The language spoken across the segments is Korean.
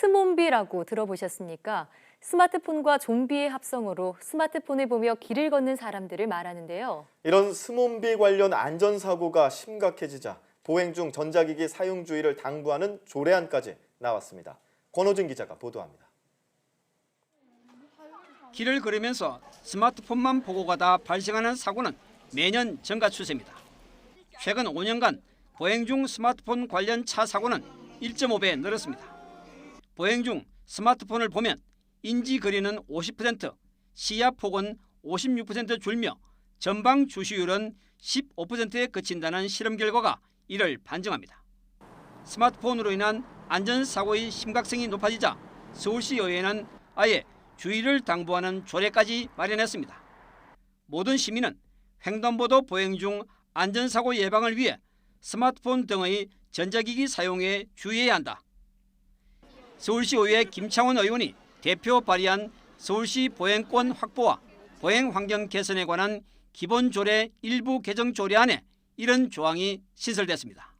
스몬비라고 들어보셨습니까? 스마트폰과 좀비의 합성어로 스마트폰을 보며 길을 걷는 사람들을 말하는데요. 이런 스몬비 관련 안전사고가 심각해지자 보행 중 전자기기 사용 주의를 당부하는 조례안까지 나왔습니다. 권호진 기자가 보도합니다. 길을 걸으면서 스마트폰만 보고 가다 발생하는 사고는 매년 증가 추세입니다. 최근 5년간 보행 중 스마트폰 관련 차 사고는 1.5배 늘었습니다. 보행 중 스마트폰을 보면 인지 거리는 50%, 시야 폭은 56% 줄며 전방 주시율은 15%에 그친다는 실험 결과가 이를 반증합니다. 스마트폰으로 인한 안전사고의 심각성이 높아지자 서울시 의회는 아예 주의를 당부하는 조례까지 마련했습니다. 모든 시민은 횡단보도 보행 중 안전사고 예방을 위해 스마트폰 등의 전자기기 사용에 주의해야 한다. 서울시 의회 김창원 의원이 대표 발의한 서울시 보행권 확보와 보행 환경 개선에 관한 기본 조례 일부 개정 조례안에 이런 조항이 신설됐습니다.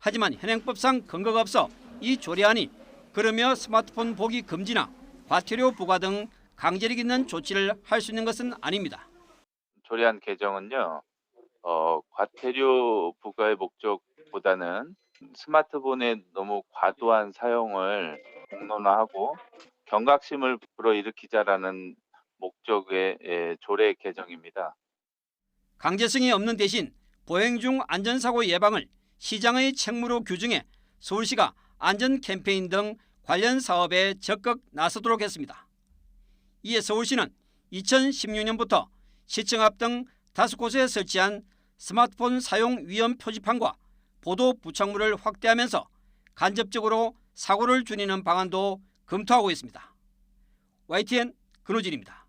하지만 현행법상 근거가 없어 이 조례안이 그러며 스마트폰 보기 금지나 과태료 부과 등 강제력 있는 조치를 할 수 있는 것은 아닙니다. 조례안 개정은요, 어, 과태료 부과의 목적보다는 스마트폰의 너무 과도한 사용을 공론화하고 경각심을 불어일으키자라는 목적의 예, 조례 개정입니다. 강제성이 없는 대신 보행 중 안전사고 예방을 시장의 책무로 규정해 서울시가 안전 캠페인 등 관련 사업에 적극 나서도록 했습니다. 이에 서울시는 2016년부터 시청 앞 등 다섯 곳에 설치한 스마트폰 사용 위험 표지판과 보도 부착물을 확대하면서 간접적으로 사고를 줄이는 방안도 검토하고 있습니다. YTN 근호진입니다.